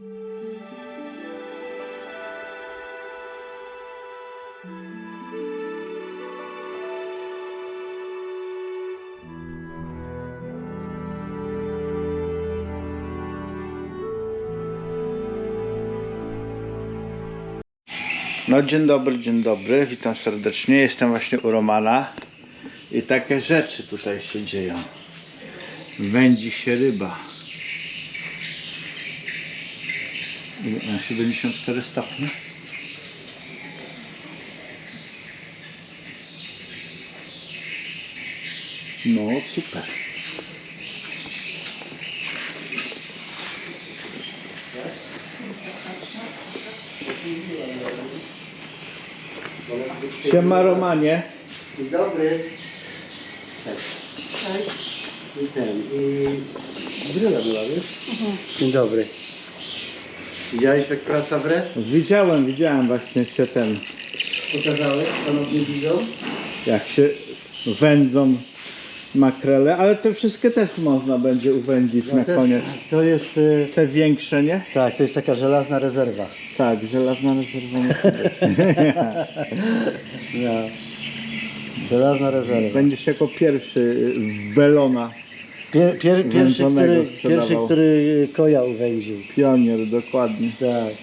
No dzień dobry, dzień dobry, witam serdecznie, jestem właśnie u Romana i takie rzeczy tutaj się dzieją. Wędzi się ryba. I Na 74 stopnie. No super. Siema Romanie. Dzień dobry. Cześć. I ten, i bryla była, wiesz? Dzień dobry. Widziałeś jak praca wre? Widziałem, widziałem właśnie się ten, Pokazałeś, szanowni widzą? jak się wędzą makrele, ale te wszystkie też można będzie uwędzić na to, koniec. To jest, y, Te większe, nie? tak, to jest taka żelazna rezerwa. Tak, żelazna rezerwa musi być. No. Żelazna rezerwa. Będziesz jako pierwszy y, welona, Pier, pier, pierwszy, który, sprzedawał. pierwszy, który koja uwędził. pionier, dokładnie. Tak.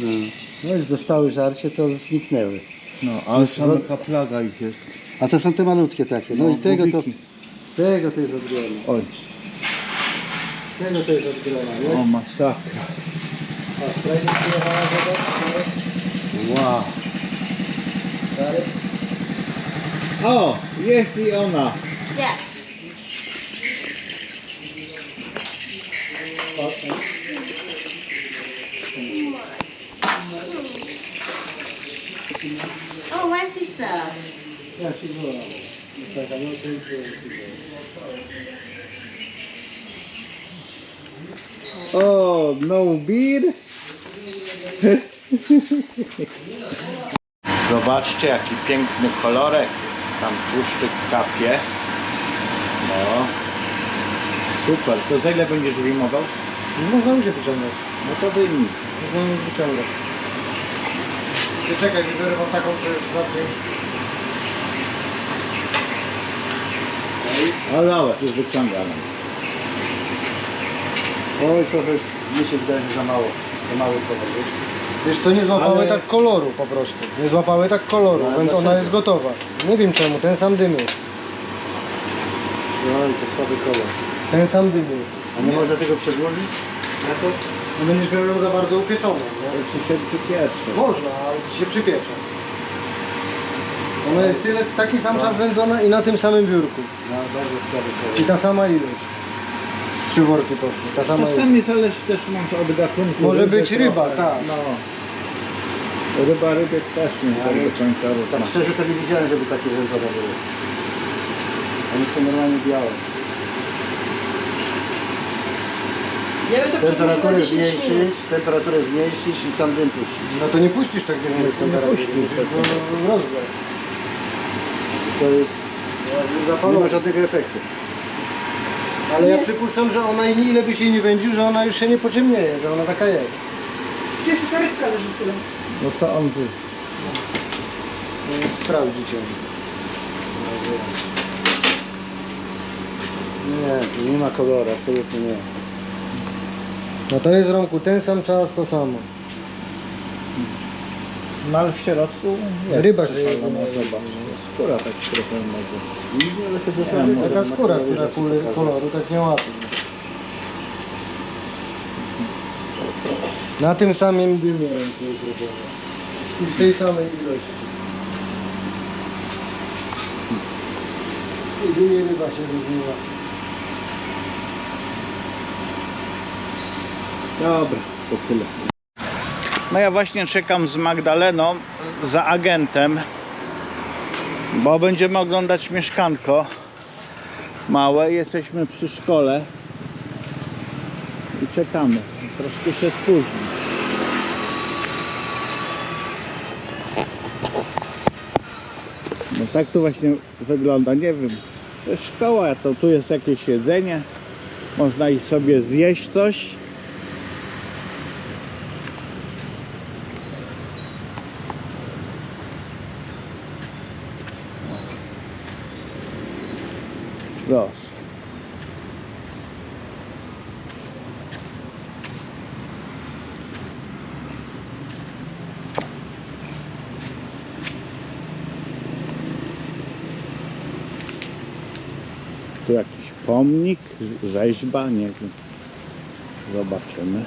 No. no dostały żarcie, to zniknęły. No, ale Już sama wod- plaga ich jest. A to są te malutkie takie. No, No, i tego to, tego to jest odgrona. Oj, Tego to jest odgrona, nie? o masakra. A, przyjechała woda? Wow. Stary? O, jest i ona. Nie. Oh, my sister. Taka, no no beer. Zobaczcie jaki piękny kolorek. Tam tłuszczyk kapie. No. Super. To za ile będziesz wyjmował? Można już się wyciągać. No to wyjmij. Można już wyciągać. Ty czekaj, nie wyrwą taką, co jest bardziej... No dobra, już wyciągamy. Oj, trochę mi się wydaje, że za mało. Za mało kolor, wiesz? Wiesz co, nie złapały Ale- tak koloru po prostu. Nie złapały tak koloru, No, ale więc ona dlaczego? jest gotowa. Nie wiem czemu, ten sam dym jest. To słaby kolor. Ten sam dym jest. A nie można tego przedłożyć? Na to? No będziesz miał ją za bardzo upieczoną, nie? Czy się przypietrzy? Można, ale ci się przypiecze. Ona jest tyle, taki sam czas wędzona i na tym samym biurku. No, bardzo słaby I kolor. ta sama ilość. Trzy worki poszły, ta sama ilość. Czasami zależy też może od gatunku. Może ryby być ryba, tak. No. Ryba rybie też nie jest tak Ale do końca równa. Tak szczerze to nie widziałem, żeby takie wędzone były. One są normalnie białe. Ja bym to Temperaturę 10 minut. zmniejszyć, temperaturę zmniejszyć i sam dym puścić. No to nie puścisz tak nie nie puścisz tak. Rozgrzał. To jest... Nie ma żadnego efektu. Ale ja Jest. przypuszczam, że ona ile byś jej nie wędził, że ona już się nie pociemnieje, że ona taka jest. Jeszcze ta rybka leży tyle. No to on był. Sprawdzicie. Nie, tu nie ma koloru, absolutnie nie. No to jest Romku, ten sam czas, to samo. No ale w środku jest Ryba się zobacz. Skóra tak trochę może. Nie, taka skóra, która kul- koloru tak nie łapie. Na tym samym dymie ręki jest robione. I w tej samej ilości. I dymie ryba się różniła. Dobra, to tyle. No ja właśnie czekam z Magdaleną za agentem, bo będziemy oglądać mieszkanko małe. Jesteśmy przy szkole i czekamy. Troszkę się spóźni. No tak to właśnie wygląda. Nie wiem. To jest szkoła, to tu jest jakieś jedzenie. Można i sobie zjeść coś. Pomnik, rzeźba, nie wiem. Zobaczymy.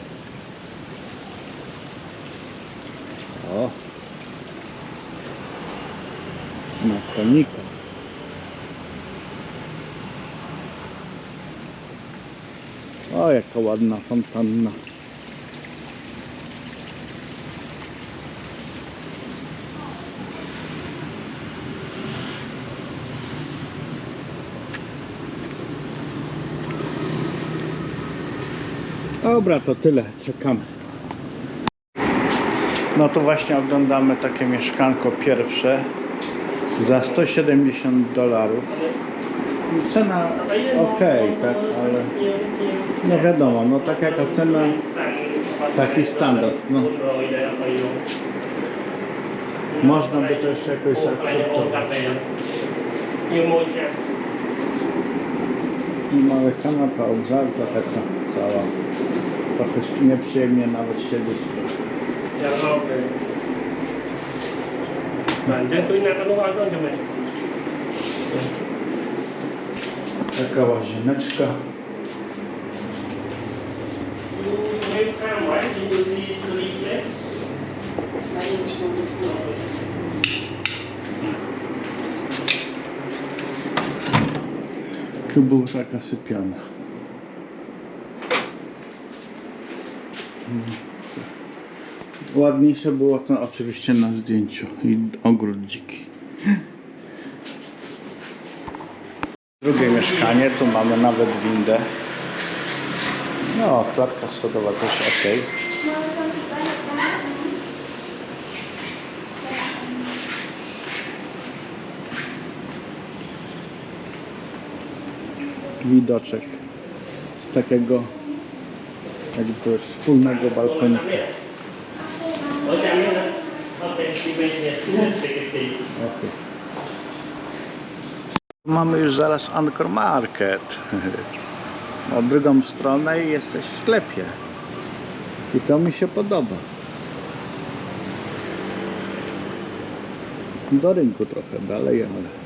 O. Na konikach. O, jaka ładna fontanna. Dobra, to tyle, czekamy. No to właśnie oglądamy takie mieszkanko pierwsze za 170 dolarów. Cena ok, tak, ale no wiadomo, no tak jaka cena, taki standard. No. Można by to jeszcze jakoś zaakceptować. I małe kanapa, ogrzałka taka cała. Trochę nieprzyjemnie nawet siedzieć. Tu nak keluar tu macam mana? Taka łazieneczka. Tu była taka sypialnia. Ładniejsze było to oczywiście na zdjęciu i ogród dziki. Drugie mieszkanie, tu mamy nawet windę. No, klatka schodowa też ok. Widoczek z takiego jakby to wspólnego balkonika. Okay. Mamy już zaraz Anchor Market. Na drugą stronę i jesteś w sklepie. I to mi się podoba. Do rynku trochę dalej, ale.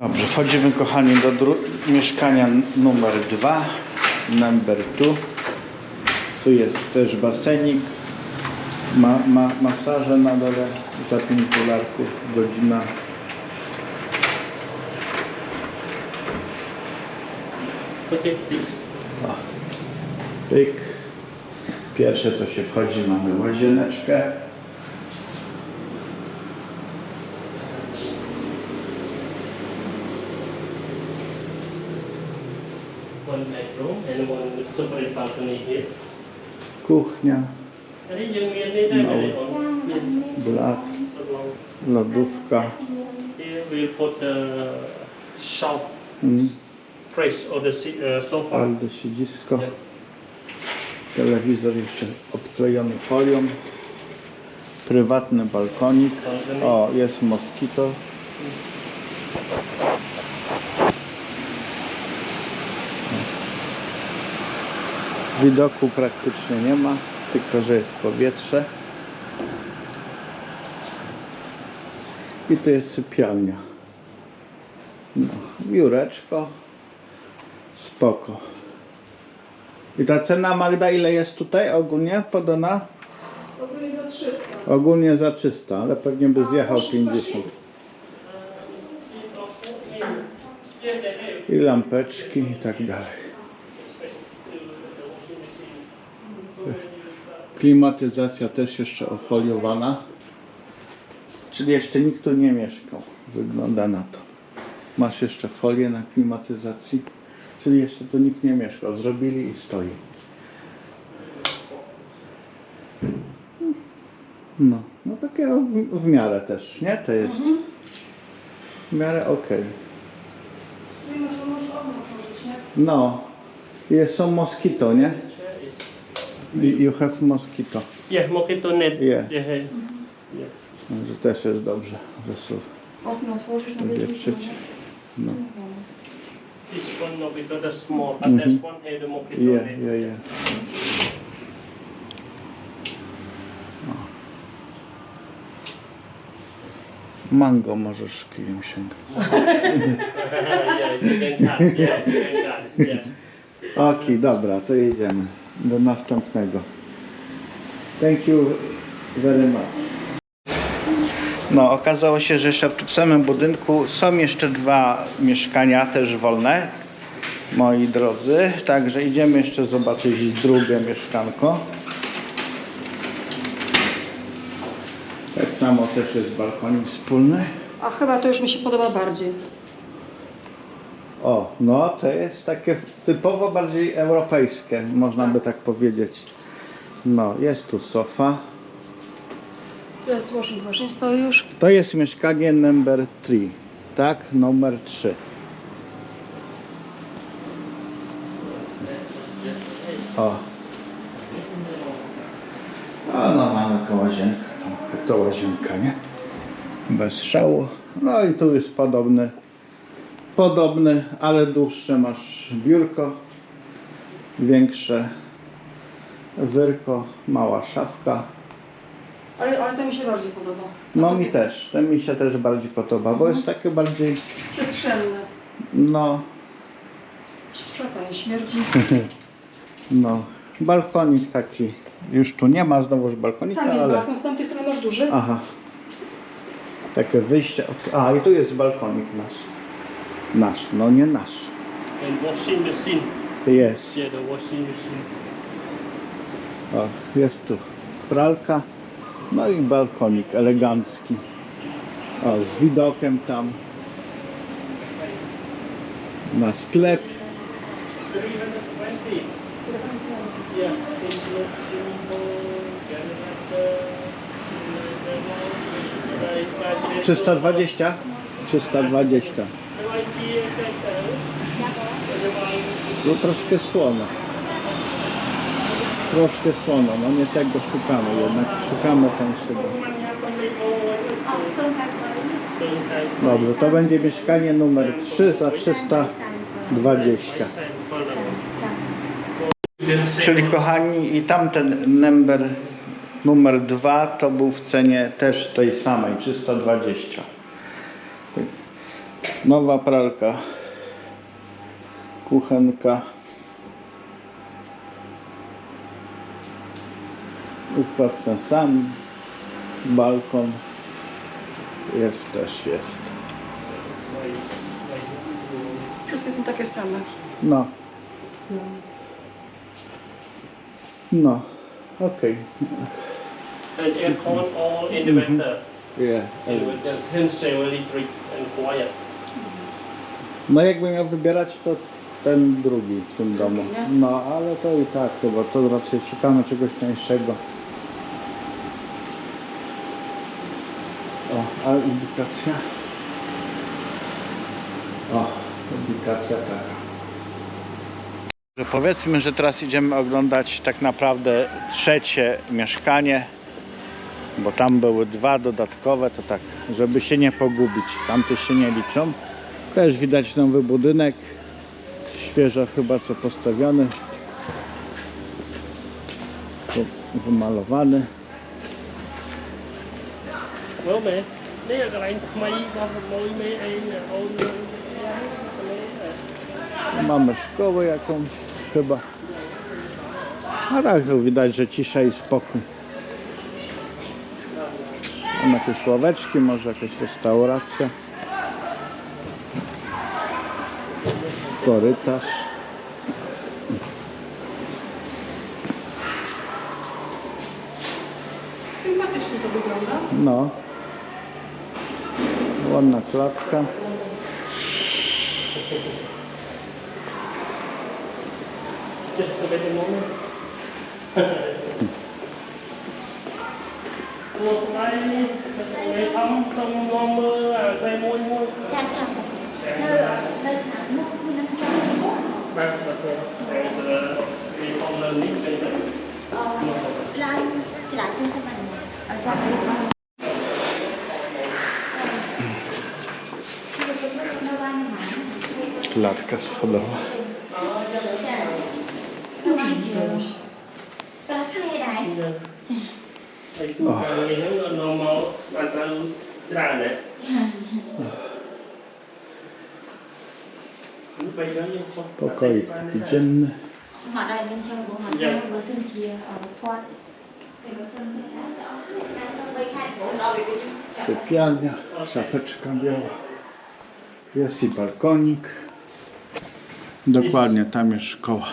Dobrze, wchodzimy kochani do mieszkania numer dwa, number two. Tu jest też basenik, ma, ma, masaże na dole za 5 dolarków godzina. Okay. O, pyk. Pierwsze co się wchodzi, mamy łazieneczkę. One bedroom and one separate balcony here. Kuchnia, on. blat, lodówka. Here we'll put the shelf Mm, press or the seat, uh, sofa. twarde siedzisko. Yeah. Telewizor jeszcze obklejony folią. Prywatny balkonik. O, jest moskito. Widoku praktycznie nie ma, tylko że jest powietrze. I to jest sypialnia. No, biureczko. Spoko. I ta cena Magda ile jest tutaj ogólnie podana? Ogólnie za 300. Ogólnie za 300, ale pewnie by zjechał 50. I lampeczki i tak dalej. Klimatyzacja też jeszcze ofoliowana. Czyli jeszcze nikt tu nie mieszkał. Wygląda na to. Masz jeszcze folię na klimatyzacji. Czyli jeszcze tu nikt nie mieszkał. Zrobili i stoi. No, no takie w, w miarę też, nie? To jest w miarę okej. Otworzyć, nie? No, jest są mosquito, nie? You- have mosquito. Yeah, mosquito net. Yeah. Yeah. yeah. Że też jest dobrze, że są Okno otworzysz na wietrzyć. No. This one no because that's small, but Mhm. that one had the mosquito Je, net. je, je. Mango możesz kijem sięgać. yeah, you can cut. Yeah, you can cut. Yeah. Okej, dobra, to jedziemy do następnego. Thank you very much. No, okazało się, że jeszcze w tym samym budynku są jeszcze dwa mieszkania, też wolne, moi drodzy. Także idziemy jeszcze zobaczyć drugie mieszkanko. Tak samo też jest balkonik wspólny. A chyba to już mi się podoba bardziej. O, no to jest takie typowo bardziej europejskie, można by tak powiedzieć. No, jest tu sofa. To jest washing machine stoi już. To jest mieszkanie number 3, tak? Numer 3. O. A no mamy to łazienkę, no, jak to łazienka, nie? Bez szału. No i tu jest podobny, podobny, ale dłuższe masz biurko, większe wyrko, mała szafka. Ale, ale to mi się bardziej podoba. No mi też, ten mi się też bardziej podoba, bo jest takie bardziej, Przestrzenne. no, Szczepa śmierdzi. no, balkonik taki, już tu nie ma znowuż balkonika, Tam jest ale, balkon, z tamtej strony masz duży. aha, takie wyjście, a i tu jest balkonik nasz, nasz, no nie nasz, And washing machine. jest, Yeah, the washing machine. o, jest tu pralka, no i balkonik elegancki, o, z widokiem tam na sklep, 320. Yeah, things look simple. Generator. 320? 320. No troszkę słono. Troszkę słono, no nie tego szukamy jednak. Szukamy tańszego. Dobrze, to będzie mieszkanie numer 3 za 320. Czyli kochani i tamten number numer 2 to był w cenie też tej samej 320. Nowa pralka. Kuchenka. Układ ten sam. Balkon. Jest też jest. Wszystkie są takie same. No. No. Okej. And aircon all inverter. Yeah. Inverter, hence electric and quiet. No jakbym miał wybierać, to ten drugi w tym domu. nie? No, ale to i tak chyba, to raczej szukamy czegoś tańszego. O, a indikacja? O, indikacja taka. Powiedzmy, że teraz idziemy oglądać tak naprawdę trzecie mieszkanie, bo tam były dwa dodatkowe, to tak, żeby się nie pogubić. Tamte się nie liczą. Też widać nowy budynek, świeżo chyba co postawiony, wymalowany. Mamy szkołę jakąś chyba. A tak widać, że cisza i spokój. Mamy tu słoweczki, może jakaś restauracja. korytarz. Sympatycznie to wygląda. No. Ładna klatka. Just a little moment. Right, but Klatka schodowa. Oh của đâu bị Sypialnia, szafeczka biała. Jest i balkonik. Dokładnie, tam jest szkoła.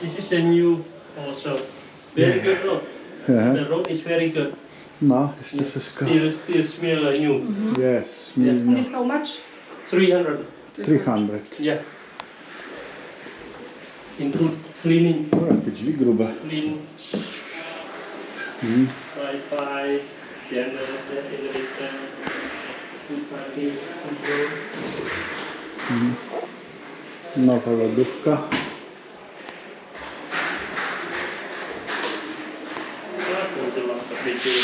This is a new also. Very good road. Ehe. The road is very good. No, jeszcze wszystko. Still, still smell new. Jest, And milion. it's how much? 300. 300. Yeah. Include cleaning, O, jakie drzwi grube. clean Mhm. Wi-Fi, generator, elevator, parking, control. Nowa lodówka. There.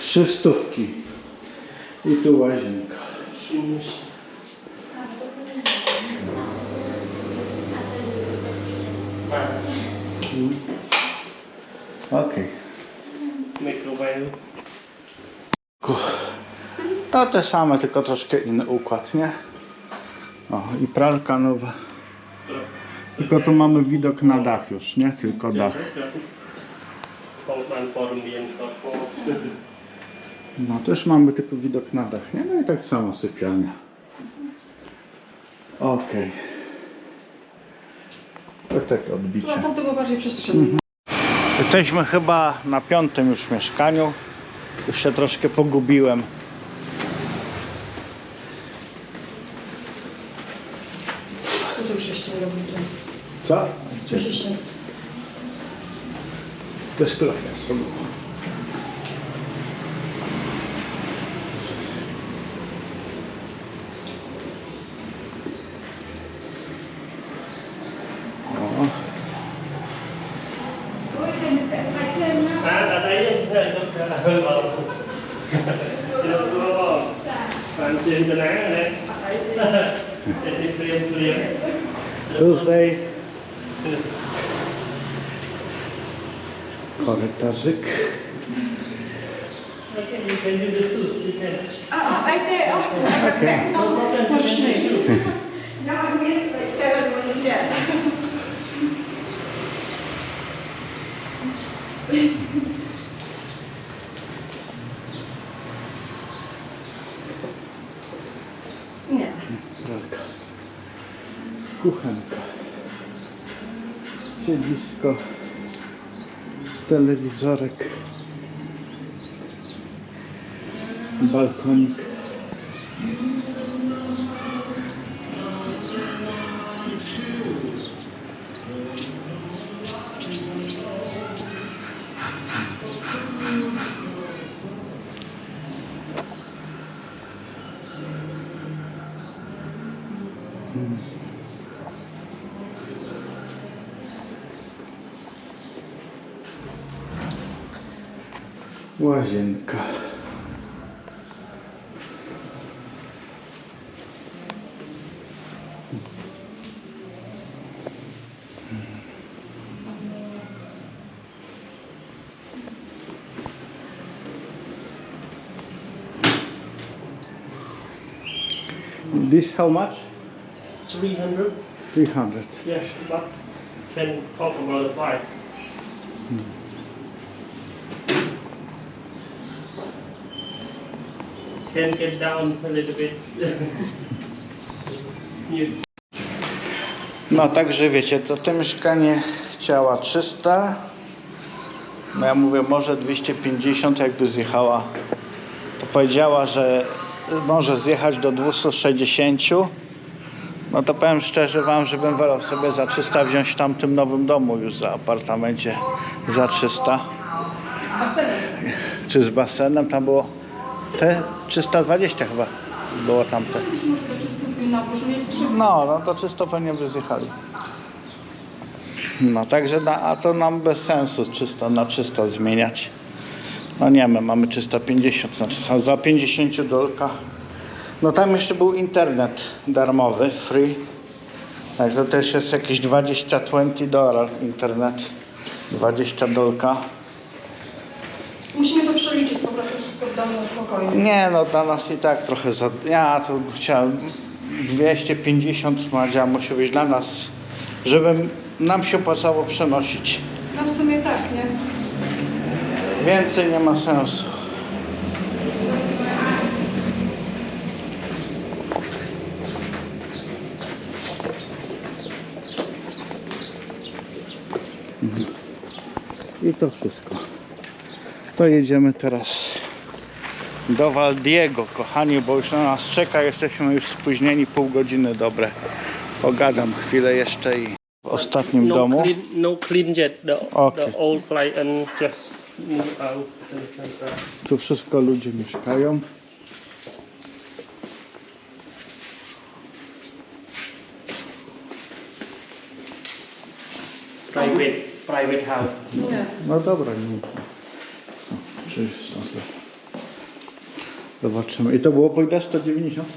Trzy stówki. I tu łazienka przyjemności. Mm. Okej. Mikrowajl. To te same, tylko troszkę inny układ, nie? O, i pralka nowa. Tylko tu mamy widok na dach już, nie? Tylko dach. Kommt man vor dem Kopf. No też mamy tylko widok na dach, nie? No i tak samo sypialnia. Okej. To takie odbicie. No, tam to było bardziej przestrzenne. Jesteśmy chyba na piątym już mieszkaniu. Już się troszkę pogubiłem. Tu to już jeszcze nie robił. Co? Jeszcze. To jest sobie. Can. A, a, right there. Oh, Okej. No problem. możesz mieć. Nie. Pralka. Kuchenka. Siedzisko. Telewizorek. Balkonik. Łazienka. This how much? 300. 300. Yes, but can talk about the price. Can get down a little bit. No także wiecie, to to mieszkanie chciała 300. No ja mówię może 250 jakby zjechała. To powiedziała, że może zjechać do 260. No to powiem szczerze wam, że bym wolał sobie za 300 wziąć w tamtym nowym domu już za apartamencie za 300. Z basenem. Czy z basenem tam było te 320 chyba było tamte. 300. No, no to czysto pewnie by zjechali. No także, na, a to nam bez sensu czysto na 300 zmieniać. No nie, my mamy 350, znaczy za 50 dolka. No tam jeszcze był internet darmowy, free. Także też jest jakieś 20-20 dolar internet. 20 dolka. Musimy to przeliczyć po prostu wszystko w domu. spokojnie. Nie no, dla nas i tak trochę za... Ja to chciałem 250 Madzia musi być dla nas, żeby nam się opłacało przenosić. No w sumie tak, nie? Więcej nie ma sensu. Mhm. I to wszystko. To jedziemy teraz do Waldiego, kochani, bo już na nas czeka. Jesteśmy już spóźnieni pół godziny dobre. Pogadam chwilę jeszcze i w ostatnim no domu. clean, no clean yet. The, Okay. the old client just move out. Tu wszystko ludzie mieszkają. Private, private house. Nie. No dobra, nie. No, przecież za- Zobaczymy. I to było po ile? 190?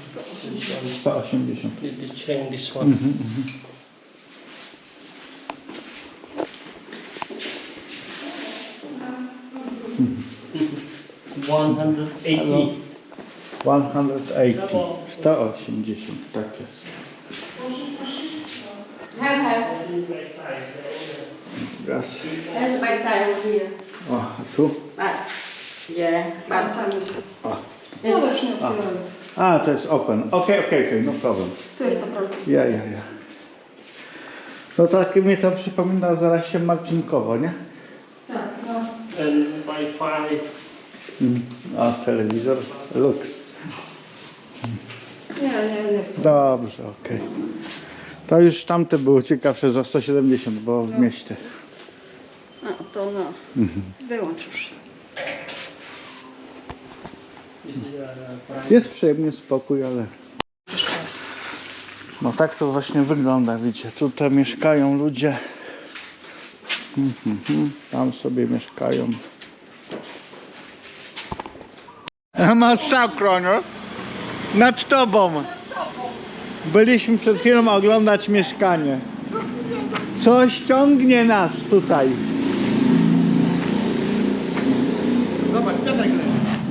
180. Did they change this one? One hundred eighty. 180. 180, tak jest. Raz. O, a tu? Yeah, but jest. No też nie otwieramy. A, to jest open. Okej, okej, okej, no problem. To jest naprawdę. Ja, ja, ja. No tak mnie to przypomina zaraz się Marcinkowo, nie? Tak, no. And Wi-Fi. Mm. A, telewizor Lux. Nie, nie, nie chcę. Dobrze, okej. To już tamte było ciekawsze za 170, bo w mieście. No, to no. Wyłącz już. This is uh, private. Jest przyjemnie spokój, ale... No tak to właśnie wygląda, widzicie. Tutaj mieszkają ludzie. Mhm, Tam sobie mieszkają. Masakra, no? Nad tobą. Byliśmy przed chwilą oglądać mieszkanie. Coś ciągnie nas tutaj.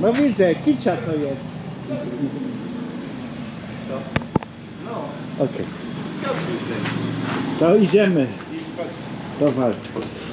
No widzę, kicza to jest. Okej. To idziemy do Waldków.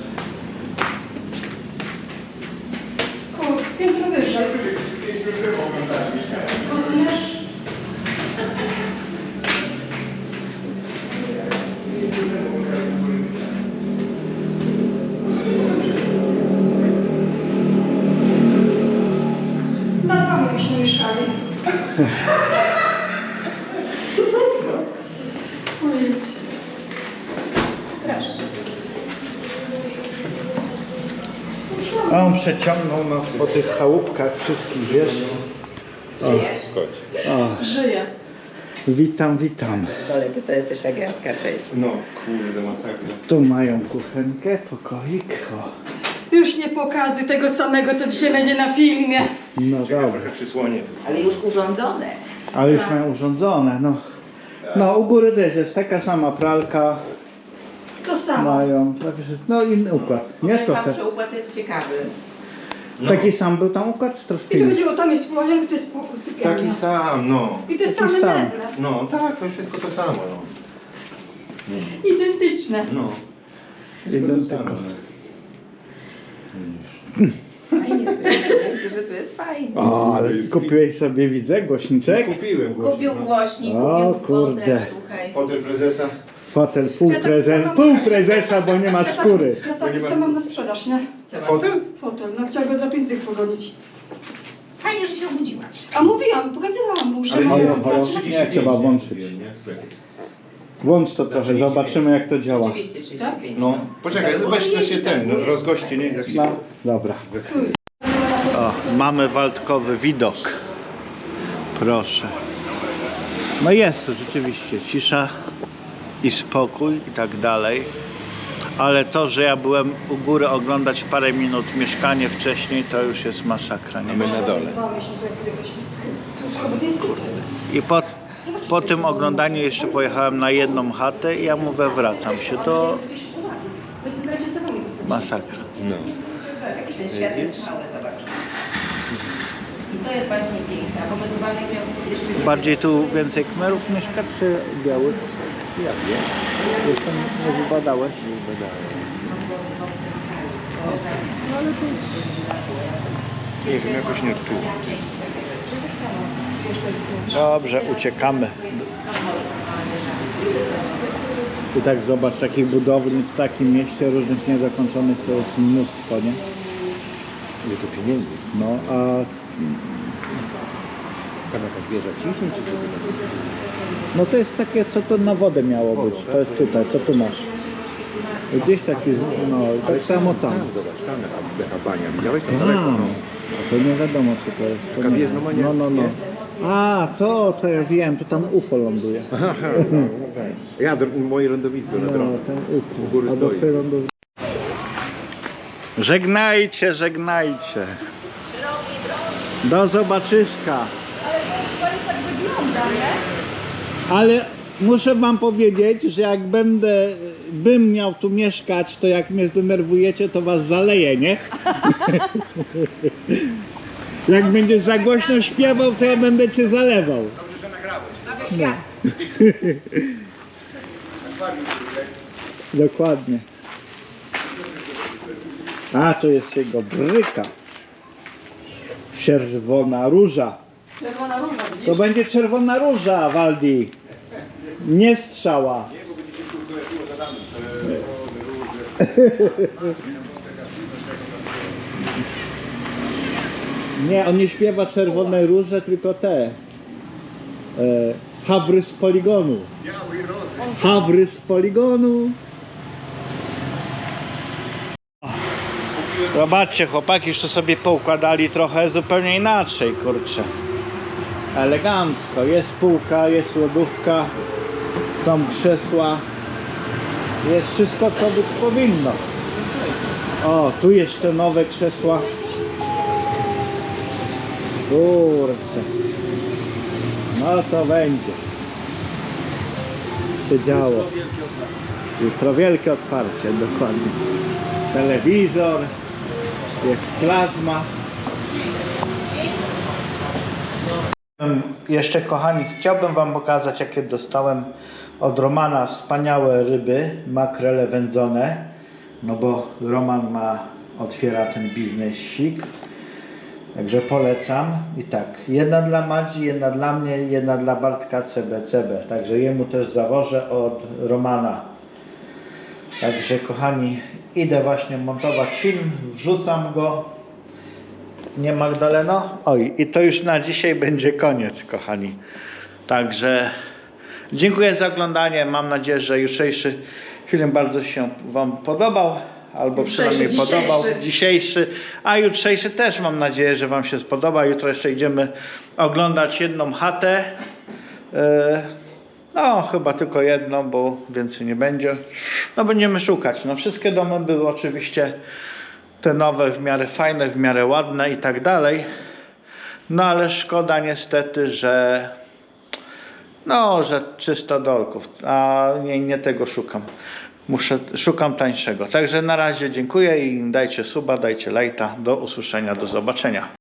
Przeciągnął nas po tych chałupkach wszystkich, wiesz? O, o, Żyję. witam, witam. Ale ty to jesteś agentka, cześć. No, kurde, masakra. Tu mają kuchenkę, pokoik. O. Już nie pokazuj tego samego, co dzisiaj będzie na filmie. No dobra, Trochę przysłonie tu. Ale już urządzone. ale już mają urządzone, no. No u góry też jest taka sama pralka, To samo. mają, prawie wszystko. no inny układ, nie Powiem trochę. wam, że układ jest ciekawy. Taki sam był tam układ, czy troszkę I to inny? będzie, o tam jest łazienka, to jest pokój sypialnia. Taki sam, no. I te taki same sam. meble. No, tak, to wszystko to samo, no. Identyczne. No. Wszystko to Identyko. samo. no. Fajnie to jest, wiecie, że to jest fajnie. O, ale kupiłeś sobie, widzę, głośniczek? Kupiłem głośno, Kupił no. głośnik, O, kupił kurde. fotel, słuchaj. Fotel prezesa. Fotel pół, Ja tak prezes, samo- pół prezesa, bo nie ma skóry. Ja Bo tak ma- samo mam na sprzedaż, nie? Fotel? Fotel. No chciałam go za 5 dych pogonić. Fajnie, że się obudziłaś. A mówiłam, pokazywałam mu, że... Ale nie, halo, 35 nie, trzeba włączyć. Włącz to trochę, zobaczymy jak to działa. 235. No, poczekaj, zobacz, co się ten, no, rozgości, nie? No, dobra. O, mamy waldkowy widok. Proszę. No jest tu rzeczywiście cisza i spokój i tak dalej. Ale to, że ja byłem u góry oglądać parę minut mieszkanie wcześniej, to już jest masakra. Nie? na dole. Chyba to jest tutaj. I po, po tym oglądaniu jeszcze pojechałem na jedną chatę i ja mówię, wracam się. To na masakra. No. Ten świat jest mały, zobacz. I to jest właśnie piękne, bo my tu miał jeszcze... Bardziej tu więcej kmerów mieszka, czy białych? Ja wiem. Jeszcze nie wybadałeś. Nie wiem, jakoś nie odczułem. Dobrze, uciekamy. I tak zobacz, takich budowli w takim mieście różnych niedokończonych to jest mnóstwo, nie? Ile to pieniędzy? No, a Tam jakaś wieża ciśnień, czy to? No to jest takie, co to na wodę miało być. To jest tutaj, co tu masz? Gdzieś taki, z- no, tak samo tam. Tam, zobacz, tam jaka. Widziałeś? To Tam. daleko. A to nie wiadomo, co to jest. To Taka nie wież, no, wiem. nie- no, no, no. A, to, to ja wiem, to tam UFO ląduje. No, no, tak. Ja, dr- moje lądowisko na No, drodze. U UFO. Albo stoi. twoje lądowisko. Żegnajcie, żegnajcie. Do zobaczyska. tak wygląda, nie? Ale muszę wam powiedzieć, że jak będę, bym miał tu mieszkać, to jak mnie zdenerwujecie, to was zaleję, nie? jak będziesz za głośno śpiewał, to ja będę cię zalewał. No. Dokładnie. A, to jest jego bryka. Czerwona róża. Czerwona róża, widzisz? To będzie czerwona róża, Waldi. Nie strzała. Nie, on nie śpiewa czerwone róże, tylko te. E, Hawry z poligonu. Hawry z poligonu. Zobaczcie, chłopaki już to sobie poukładali trochę zupełnie inaczej, kurczę. Elegancko. Jest półka, jest lodówka, są krzesła. Jest wszystko, co być powinno. O, tu jeszcze nowe krzesła. Kurczę. No to będzie. Się działo. Jutro wielkie otwarcie, dokładnie. Telewizor, jest plazma. Jeszcze kochani, chciałbym Wam pokazać, jakie dostałem od Romana wspaniałe ryby, makrele wędzone. No bo Roman ma, otwiera ten biznesik. Także polecam. I tak, jedna dla Madzi, jedna dla mnie, jedna dla Bartka CBCB. Także jemu też zawożę od Romana. Także kochani, idę właśnie montować film, wrzucam go. Nie Magdaleno? Oj, i to już na dzisiaj będzie koniec, kochani. Także dziękuję za oglądanie. Mam nadzieję, że jutrzejszy film bardzo się Wam podobał. Albo przynajmniej Dzisiejszy, podobał dzisiejszy. dzisiejszy, a jutrzejszy też mam nadzieję, że Wam się spodoba. Jutro jeszcze idziemy oglądać jedną chatę. E, No, chyba tylko jedną, bo więcej nie będzie. No, będziemy szukać. No, wszystkie domy były oczywiście te nowe, w miarę fajne, w miarę ładne i tak dalej. No, ale szkoda niestety, że no, że 300 dolków, a nie, nie tego szukam. Muszę, szukam tańszego. Także na razie dziękuję i dajcie suba, dajcie lajta. Do usłyszenia, do zobaczenia.